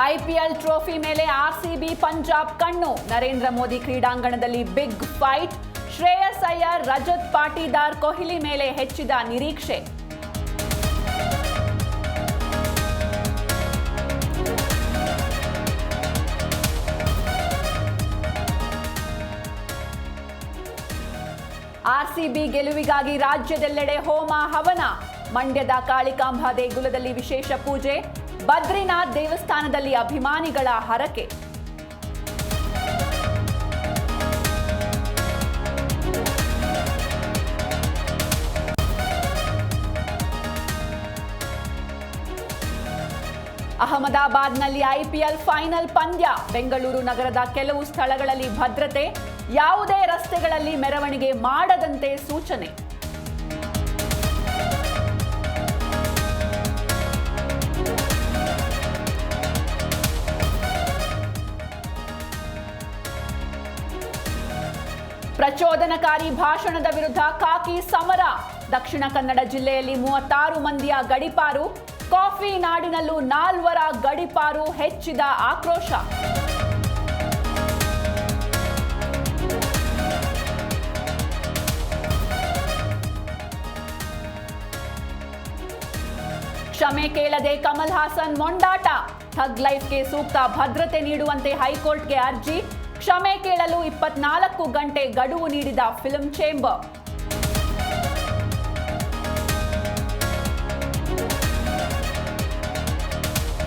IPL trophy ಮೇಲೆ RCB Punjab ಕಣ್ಣು. ನರೇಂದ್ರ ಮೋದಿ ಕ್ರೀಡಾಂಗಣದಲ್ಲಿ ಬಿಗ್ ಫೈಟ್. ಶ್ರೇಯಸ್ ಅಯ್ಯರ್, ರಜತ್ ಪಾಟೀದಾರ್ ಕೊಹ್ಲಿ ಮೇಲೆ ಹೆಚ್ಚಿದ ನಿರೀಕ್ಷೆ. ಆರ್ಸಿಬಿ ಗೆಲುವಿಗಾಗಿ ರಾಜ್ಯದೆಲ್ಲೆಡೆ ಹೋಮ ಹವನ. ಮಂಡ್ಯದ ಕಾಳಿಕಾಂಬ ದೇಗುಲದಲ್ಲಿ ವಿಶೇಷ ಪೂಜೆ. ಬದ್ರಿನಾಥ್ ದೇವಸ್ಥಾನದಲ್ಲಿ ಅಭಿಮಾನಿಗಳ ಹರಕೆ. ಅಹಮದಾಬಾದ್ನಲ್ಲಿ ಐಪಿಎಲ್ ಫೈನಲ್ ಪಂದ್ಯ. ಬೆಂಗಳೂರು ನಗರದ ಕೆಲವು ಸ್ಥಳಗಳಲ್ಲಿ ಭದ್ರತೆ, ಯಾವುದೇ ರಸ್ತೆಗಳಲ್ಲಿ ಮೆರವಣಿಗೆ ಮಾಡದಂತೆ ಸೂಚನೆ. ಪ್ರಚೋದನಕಾರಿ ಭಾಷಣದ ವಿರುದ್ಧ ಕಾಕಿ ಸಮರ. ದಕ್ಷಿಣ ಕನ್ನಡ ಜಿಲ್ಲೆಯಲ್ಲಿ ಮೂವತ್ತಾರು ಮಂದಿಯ ಗಡಿಪಾರು, ಕಾಫಿ ನಾಡಿನಲ್ಲೂ ನಾಲ್ವರ ಗಡಿಪಾರು ಹೆಚ್ಚಿದ ಆಕ್ರೋಶ. ಕ್ಷಮೆ ಕೇಳದೆ ಕಮಲ್ ಹಾಸನ್ ಮೊಂಡಾಟ. ಥಗ್ ಲೈಫ್ಗೆ ಸೂಕ್ತ ಭದ್ರತೆ ನೀಡುವಂತೆ ಹೈಕೋರ್ಟ್ಗೆ ಅರ್ಜಿ. ಕ್ಷಮೆ ಕೇಳಲು ಇಪ್ಪತ್ನಾಲ್ಕು ಗಂಟೆ ಗಡುವು ನೀಡಿದ ಫಿಲ್ಮ್ ಚೇಂಬರ್